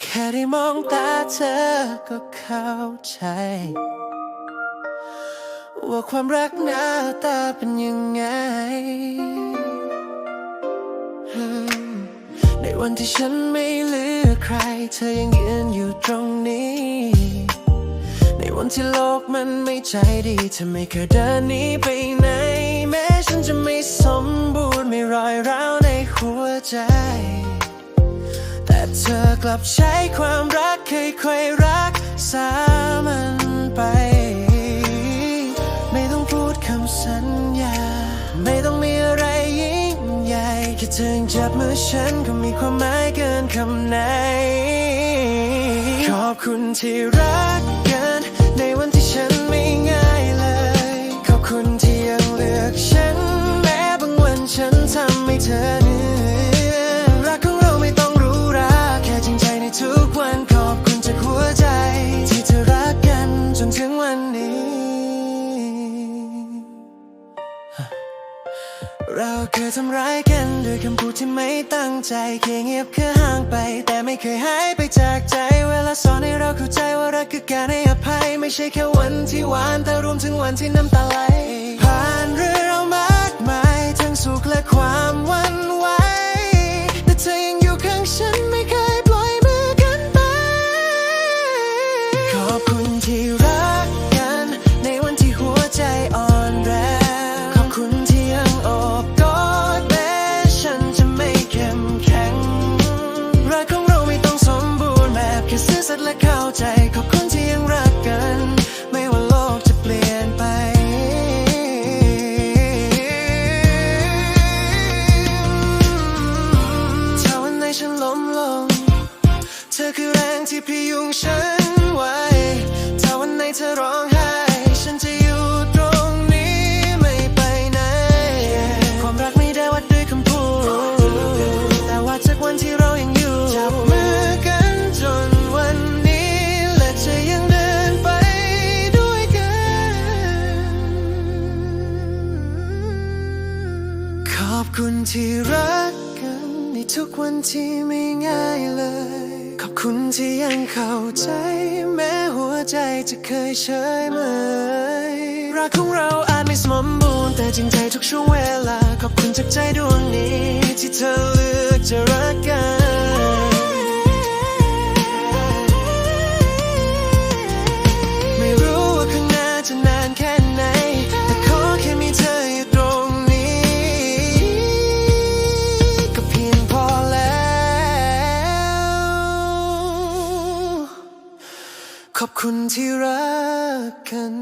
แค่ได้มองตาเธอก็เข้าใจ ว่าความรักหน้าตาเป็นยังไง ในวันที่ฉันไม่เหลือใคร เธอยังยืนอยู่ตรงนี้ ในวันที่โลกมันไม่ใจดีเธอไม่เคยเดินหนีไปไหน แม้ฉันจะไม่สมบูรณ์ไม่รอยร้าวในหัวใจ กลับใช้ความรักเคยคอยรักสามันไป ไม่ต้องพูดคำสัญญา ไม่ต้องมีอะไรยิ่งใหญ่แค่เธอจับมือฉันก็มีความหมายเกินคำไหน ขอบคุณที่รัก ทำร้ายกันด้วยคำพูดที่ไม่ตั้งใจแค่เงียบแค่ห่างไป แต่ไม่เคยหายไปจากใจ เวลาสอนให้เราเข้าใจว่ารักคือการให้อภัย ไม่ใช่แค่วันที่หวานแต่รวมถึงวันที่น้ำตาไหลผ่านเรื่องเรามา แค่ซื่อสัตย์และเข้าใจขอบคุณ ขอบคุณที่รักกันในทุกวันที่ไม่ง่ายเลย ขอบคุณที่ยังเข้าใจ แม้หัวใจจะเคยเฉยเมยรักของเราอาจไม่สมบูรณ์แต่จริงใจทุกช่วงเวลา ขอบคุณจากใจดวงนี้ ที่เธอเลือกจะรักกัน คุณที่รักกัน